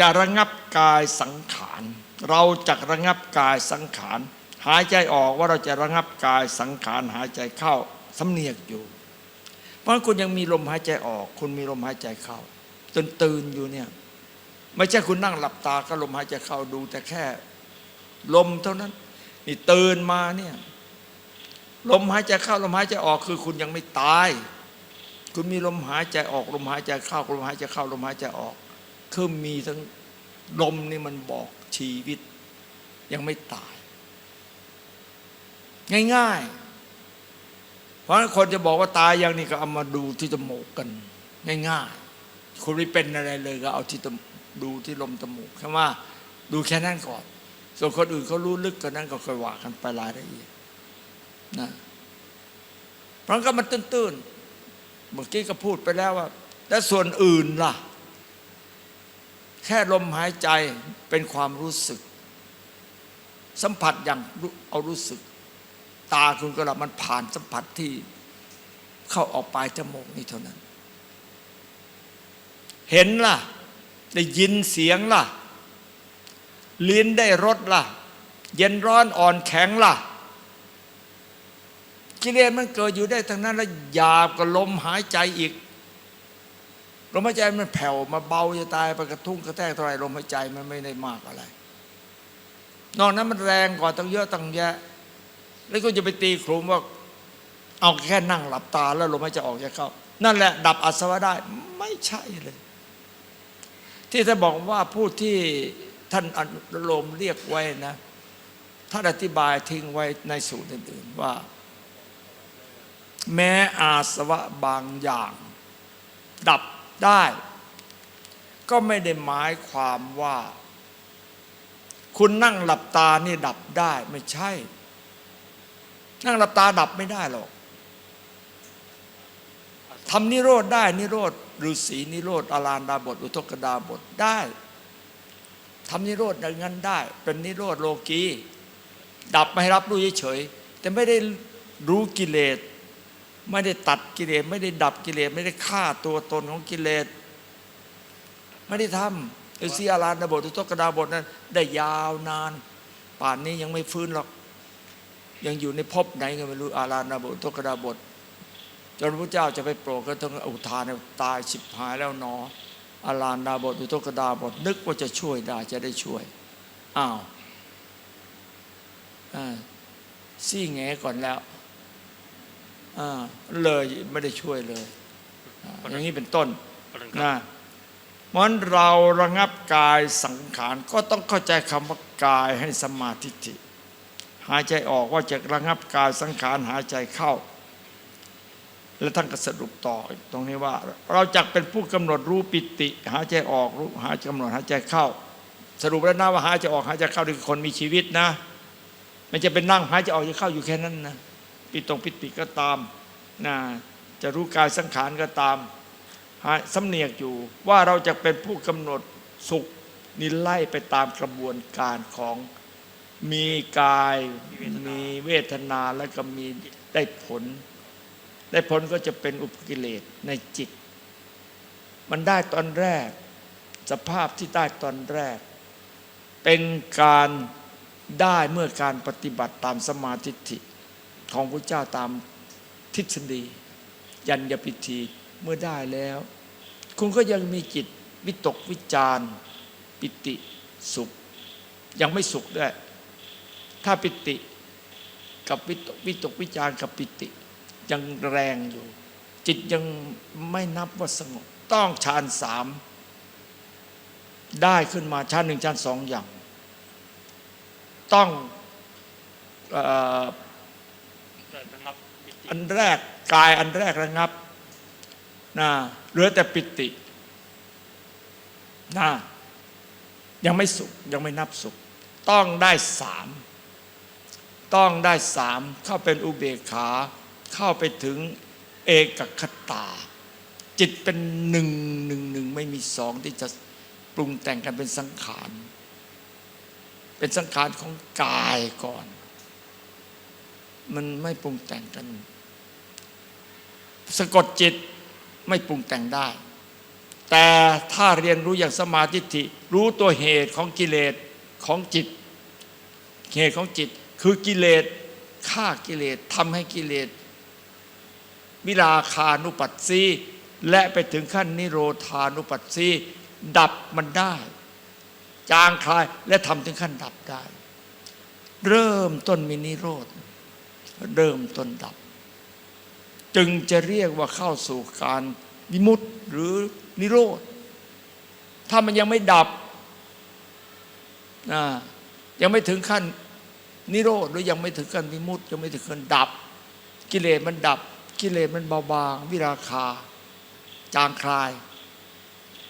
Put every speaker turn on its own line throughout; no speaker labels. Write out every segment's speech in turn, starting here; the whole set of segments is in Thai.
จะระงับกายสังขาร เราจะระงับกายสังขาร หายใจออกว่าเราจะระงับกายสังขารหายใจเข้าสำเนียกอยู่ เพราะคุณยังมีลมหายใจออก คุณมีลมหายใจเข้าจนตื่นอยู่เนี่ยไม่ใช่คุณนั่งหลับตาก็ลมหายใจเข้าดู แต่แค่ ลมเท่านั้น นี่ตื่นมาเนี่ยลมหายใจเข้าลมหายใจออกคือคุณยังไม่ตาย คุณมีลมหายใจออกลมหายใจเข้าลมหายใจเข้าลมหายใจออก คือมีทั้งลมนี่มันบอกชีวิต ยังไม่ตาย ง่าย ๆ เพราะคนจะบอกว่าตายย่างนี้ก็เอามาดูที่จมูกกัน ง่ายๆคุณไม่เป็นอะไรเลยก็เอาที่ดูที่ลมจมูกแค่ว่า ดูแค่นั้นก่อน ส่วนคนอื่นเขารู้ลึกกว่านั้นก็ค่อยว่ากันไปรายละเอียดนะเพราะงั้นก็มันตื้นๆเมื่อกี้ก็พูดไปแล้วว่าแล้วส่วนอื่นล่ะ แค่ลมหายใจเป็นความรู้สึก สัมผัสอย่างเอารู้สึก ตาคุณก็ละมันผ่านสัมผัสที่เข้าออกปลายจมูกนี่เท่านั้น เห็นล่ะ ได้ยินเสียงล่ะ ลิ้นได้รสล่ะ เย็นร้อนอ่อนแข็งล่ะกิเลสมันเกิดอยู่ได้ทั้งนั้น แล้วหยาบก็ลมหายใจอีก ลมหายใจมันแผ่วมาเบาจะตายไปกระทุ่งกระแทกเท่าไรลมหายใจมันไม่ได้มากอะไร นอกนั้นมันแรงกว่าตั้งเยอะตั้งแยะ แล้วก็จะไปตีคลุมว่า เอาแค่นั่งหลับตา แล้วลมหายใจออกจะเข้า นั่นแหละ ดับอาสวะได้ไม่ใช่เลย ที่ท่านบอกว่าผู้ที่ท่านอลมเรียกไว้นะท่านอธิบายทิ้งไว้ในสูตรอื่นๆว่า แม้อาสวะบางอย่าง ดับ ได้ ก็ไม่ได้หมายความว่า คุณนั่งหลับตานี่ดับได้ไม่ใช่ นั่งหลับตาดับไม่ได้หรอกทำนิโรธได้นิโรธฤาษีนิโรธอารานดาบท อุทกดาบทได้ทำนิโรธอย่างนั้นได้ เป็นนิโรธโลกีดับไม่รับรู้เฉยแต่ไม่ได้รู้กิเลส ไม่ได้ตัดกิเลสไม่ได้ดับกิเลสไม่ได้ฆ่าตัวตนของกิเลสไม่ได้ทำฤาษีอารานาบทอุทกดาบทนั้น ได้ยาวนาน ป่านนี้ยังไม่ฟื้นหรอก ยังอยู่ในภพไหนก็ไม่รู้อารานาบททุกดาบทจนพระเจ้าจะไปโปรดก็ต้องอุทานตายฉิบหายแล้วหนออารานาบทอุทกดาบทนึกว่าจะช่วยได้จะได้ช่วยอ้าวอ่าซี่แงก่อนแล้ว เลยไม่ได้ช่วยเลยอ่าอย่างนี้เป็นต้นนะเพราะฉะนั้นเราระงับกายสังขารก็ต้องเข้าใจคำว่ากายให้สมมาธิฏฐิหายใจออกว่าจะระงับกายสังขารหายใจเข้า แล้วท่านก็สรุปต่ออีกตรงนี้ว่า เราจักเป็นผู้กำหนดรู้ปิติ หายใจออกรู้หายกำหนดหายใจเข้า สรุปแล้วนะว่าหายใจออกหายใจเข้านี่คือคนมีชีวิตนะไม่จะเป็นนั่งหายใจออกจะเข้าอยู่แค่นั้นนะ ปิตรงปิติก็ตามนะจะรู้กายสังขารก็ตามหาสำเนียกอยู่ว่าเราจะเป็นผู้กำหนดสุขนี่ไล่ไปตามกระบวนการของมีกายมีเวทนาแล้วก็มีได้ผล ได้ผลก็จะเป็นอุปกิเลสในจิต มันได้ตอนแรก สภาพที่ได้ตอนแรก เป็นการได้เมื่อการปฏิบัติตามสมาธิิ ของพระเจ้าตามทฤษฎียัญญพิธีเมื่อได้แล้ว คุณก็ยังมีจิตวิตกวิจารปิติสุข ยังไม่สุขด้วย ถ้าปิติกับวิตกวิตกวิจารกับปิติ ยังแรงอยู่ จิตยังไม่นับว่าสงบ ต้องฌานสามได้ขึ้นมาฌานหนึ่งฌานสองอย่าง ต้องอ อันแรกกายอันแรกระงับนะเหลือแต่ปิตินะยังไม่สุขยังไม่นับสุข ต้องได้สามต้องได้สามเข้าเป็นอุเบกขา เข้าไปถึงเอกคตา จิตเป็นหนึ่งหนึ่งหนึ่งไม่มีสองที่จะปรุงแต่งกันเป็นสังขาร เป็นสังขารของกายก่อน มันไม่ปรุงแต่งกัน สะกดจิตไม่ปรุงแต่งได้ แต่ถ้าเรียนรู้อย่างสมาธิิรู้ตัวเหตุของกิเลสของจิต เหตุของจิต คือกิเลสฆ่ากิเลสทำให้กิเลสวิราคานุปัสสีและไปถึงขั้นนิโรธานุปัสสีดับมันได้ จางคลายและทำถึงขั้นดับได้ เริ่มต้นมีนิโรธ เริ่มต้นดับ จึงจะเรียกว่าเข้าสู่การวิมุตติหรือนิโรธ ถ้ามันยังไม่ดับนะยังไม่ถึงขั้นนิโรธหรือยังไม่ถึงขั้นวิมุตติยังไม่ถึงขั้นดับ กิเลสมันดับ กิเลสมันเบาบางวิราคา จางคลาย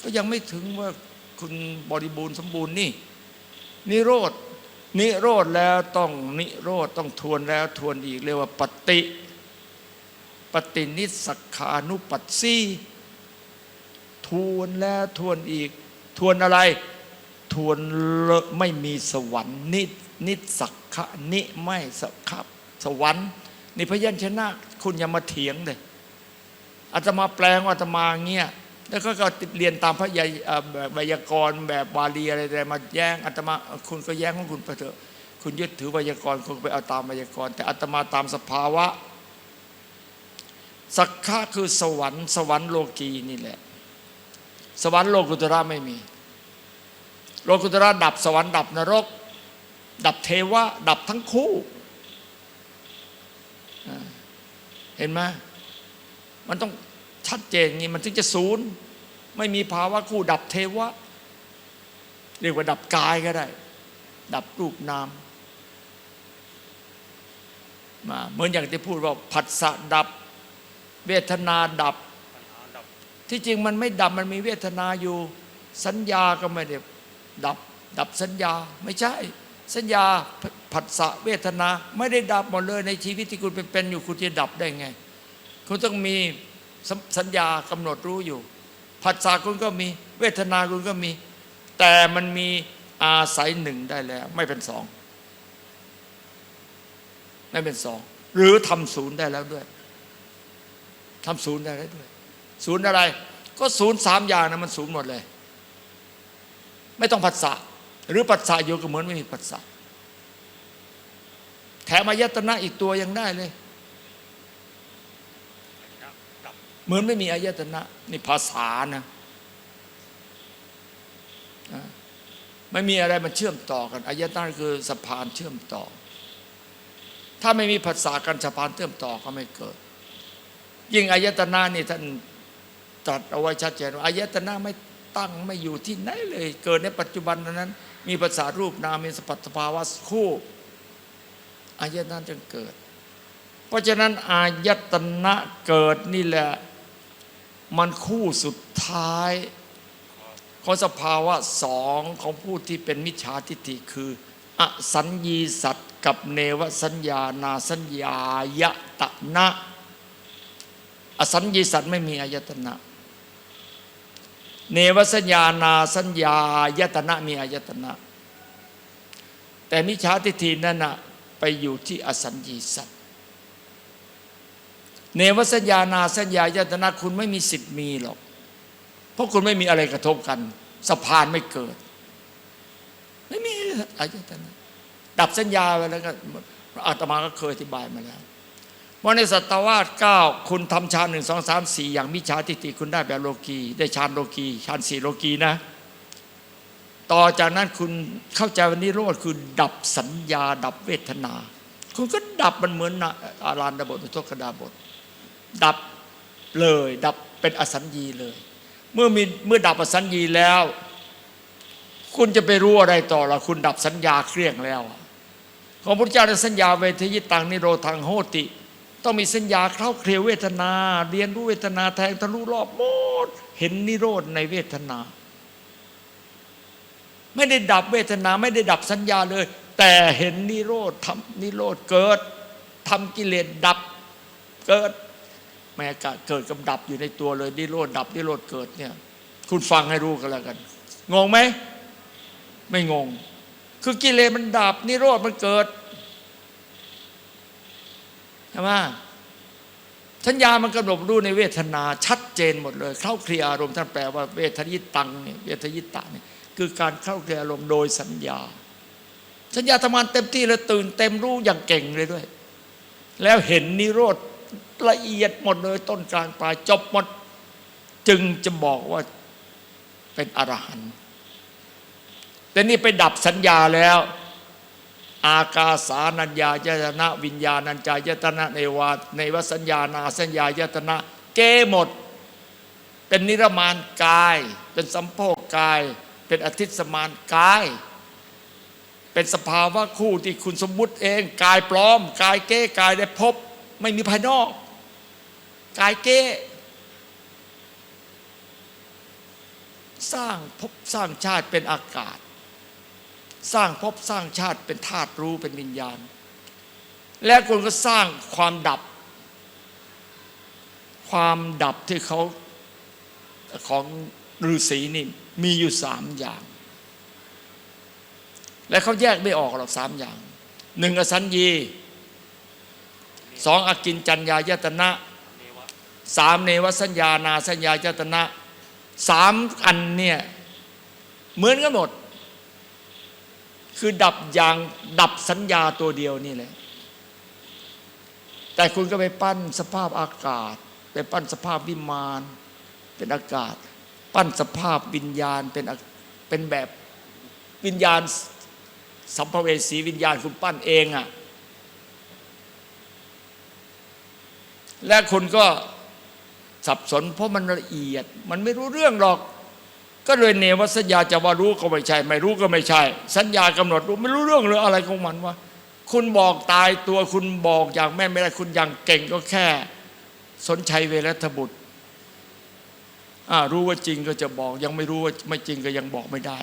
ก็ยังไม่ถึงว่าคุณบริบูรณ์สมบูรณ์นี่ นิโรธ นิโรธแล้วต้องนิโรธต้องทวนแล้วทวนอีกเรียกว่าปฏิ ปฏินิสสขานุปัสสีทวนแล้วทวนอีก ทวนอะไร ทวนเลไม่มีสวรรค์นินิสักขะนิไม่สักขะสวรรค์นี่พยัญชนะ คุณอย่ามาเถียงเลยอาตมาแปลงว่าอาตมาเงี้ย แล้วก็ก็เรียนตามพระยายเอ่อแบบไวยากรณ์แบบบาลีอะไรแต่มาแย้งอาตมาคุณก็แย้งของคุณไปเถอะ คุณยึดถือไวยากรณ์คุณไปเอาตามไวยากรณ์แต่อาตมาตามสภาวะ สักขะคือสวรรค์สวรรค์โลกีนี่แหละ สวรรค์โลกุตระไม่มี โลกุตระดับสวรรค์ดับนรก ดับเทวะ ดับทั้งคู่เห็นไหมมันต้อง ชัดเจนอย่างนี้มันถึงจะศูนย์ ไม่มีภาวะคู่ดับเทวะ เรียกว่าดับกายก็ได้ ดับรูปนามมาเหมือนอย่างที่พูดว่าผัสสะดับ เวทนาดับ
ดบ
ที่จริงมันไม่ดับมันมีเวทนาอยู่ สัญญาก็ไม่ได้ดับ ดับสัญญาไม่ใช่ สัญญาผัสสะเวทนา ไม่ได้ดับหมดเลยในชีวิตที่คุณเป็นอยู่คุณจะดับได้ไง คุณต้องมี สสัญญากำหนดรู้อยู่ผัสสะคุณก็มี เวทนาคุณก็มี แต่มันมีอาศัยหนึ่งได้แล้ว ไม่เป็นสองไม่เป็นสองหรือทำศูนย์ได้แล้วด้วยทำศูนย์ได้แล้วด้วย ศูนย์อะไร ก็ศูนย์สามอย่างนะมันศูนย์หมดเลย ไม่ต้องผัสสะหรือผัสสะอยู่ก็เหมือนไม่มีผัสสะแถมอายตนะอีกตัวยังได้เลย
ดับดับ
เหมือนไม่มีอายตนะนี่ภาษานะไม่มีอะไรมันเชื่อมต่อกันอายตนะคือสะพานเชื่อมต่อ ถ้าไม่มีภาษากันสะพานเชื่อมต่อก็ไม่เกิด ยิ่งอายตนะนี่ท่านตรัสเอาไว้ชัดเจนว่าอายตนะไม่ตั้งไม่อยู่ที่ไหนเลย เกิดในปัจจุบันนั้น มีภาษารูปนามมีสปัตภาวะคู่อายตนะจึงเกิด เพราะฉะนั้นอายตนะเกิดนี่แหละ มันคู่สุดท้ายของสภาวะสองของผู้ที่เป็นมิจฉาทิฏฐิคืออสัญญีสัตว์กับเนวสัญญานาสัญญายตนะอสัญญีสัตว์ไม่มีอายตนะ เนวสัญญานาสัญญายตนะมีอายตนะ แต่มิจฉาทิฏฐินั่นนะไปอยู่ที่อสัญญีสัตว์ เนวสัญญานาสัญญายตนะคุณไม่มีสิทธิ์มีหรอก เพราะคุณไม่มีอะไรกระทบกันสะพานไม่เกิด ไม่มีอายตนะดับสัญญาไปแล้วก็อาตมาก็เคยอธิบายมาแล้วว่าในสัตวาสเก้าคุณทำฌานหนึ่งสองสามสี่อย่างมิจฉาทิฏฐิคุณได้แบบโลกีได้ฌานโลกีฌานสี่โลกีนะ ต่อจากนั้นคุณเข้าใจวันนี้โรธคือดับสัญญา ดับเวทนา คุณก็ดับมันเหมือนอารานดาบทอุทกดาบท ดับเลย ดับเป็นอสัญญีเลย เมื่อมีเมื่อดับอสัญญีแล้ว คุณจะไปรู้อะไรต่อละคุณดับสัญญาเครื่องแล้ว ของพระเจ้าในสัญญาเวทยิตังนิโรธังโหติ ต้องมีสัญญาเข้าเคลียวเวทนา เรียนรู้เวทนาแทงทะลุรอบหมดเห็นนิโรธในเวทนา ไม่ได้ดับเวทนาไม่ได้ดับสัญญาเลย แต่เห็นนิโรธทำนิโรธเกิดทำกิเลสดับเกิด แม้กเกิดกับดับอยู่ในตัวเลยนิโรธดับนิโรธเกิดเนี่ย คุณฟังให้รู้กันแล้วกัน งงไหม ไม่งง คือกิเลสมันดับนิโรธมันเกิดใช่ไหมสัญญามันกำหนดรู้ในเวทนาชัดเจนหมดเลย เข้าเคลียอารมณ์ท่านแปลว่าเวทยิตังเนี่ยเวทยิตะเนี่ยคือการเข้าเคลียอารมณ์โดยสัญญา สัญญาทำงานเต็มที่แล้วตื่นเต็มรู้อย่างเก่งเลยด้วย แล้วเห็นนิโรธ ละเอียดหมดเลยต้นกลางปลายจบหมด จึงจะบอกว่าเป็นอรหันต์แต่นี่ไปดับสัญญาแล้ว อากาสานัญญายตนะ วิญญาณัญจายตนะในวาในวสัญญานาสัญญายตนะ เกหมด เป็นนิรมานกาย เป็นสัมโพกกาย เป็นอธิสมานกาย เป็นสภาวะคู่ที่คุณสมมุติเอง กายปลอม กายเก้กายได้พบ ไม่มีภายนอก กายเก้สร้างภพสร้างชาติเป็นอากาศ สร้างภพสร้างชาติเป็นธาตุรู้เป็นวิญญาณ และคุณก็สร้างความดับ ความดับที่เขาของฤาษีนี่มีอยู่สามอย่าง และเขาแยกไม่ออกหรอกสามอย่างหนึ่งอสัญญีสองอกินจัญญายตนะ สามเนวสัญญานาสัญญายตนะสามอันเนี่ยเหมือนกันหมด คือดับอย่างดับสัญญาตัวเดียวนี่แหละแต่คุณก็ไปปั้นสภาพอากาศ ไปปั้นสภาพวิมานเป็นอากาศ ปั้นสภาพวิญญาณเป็นเป็นแบบวิญญาณสัมภเวสีวิญญาณคุณปั้นเองอะ่ะและคุณก็ สับสน เพราะมันละเอียด มันไม่รู้เรื่องหรอก ก็เลยเนวสัญญาจะว่ารู้ก็ไม่ใช่ ไม่รู้ก็ไม่ใช่ สัญญากำหนดรู้ไม่รู้เรื่องเลยอะไรของมันวะคุณบอกตายตัวคุณบอกอย่างแม่ไม่ได้คุณอย่างเก่งก็แค่ สนชัยเวรัตบุตรอ่ารู้ว่าจริงก็จะบอก ยังไม่รู้ว่าไม่จริงก็ยังบอกไม่ได้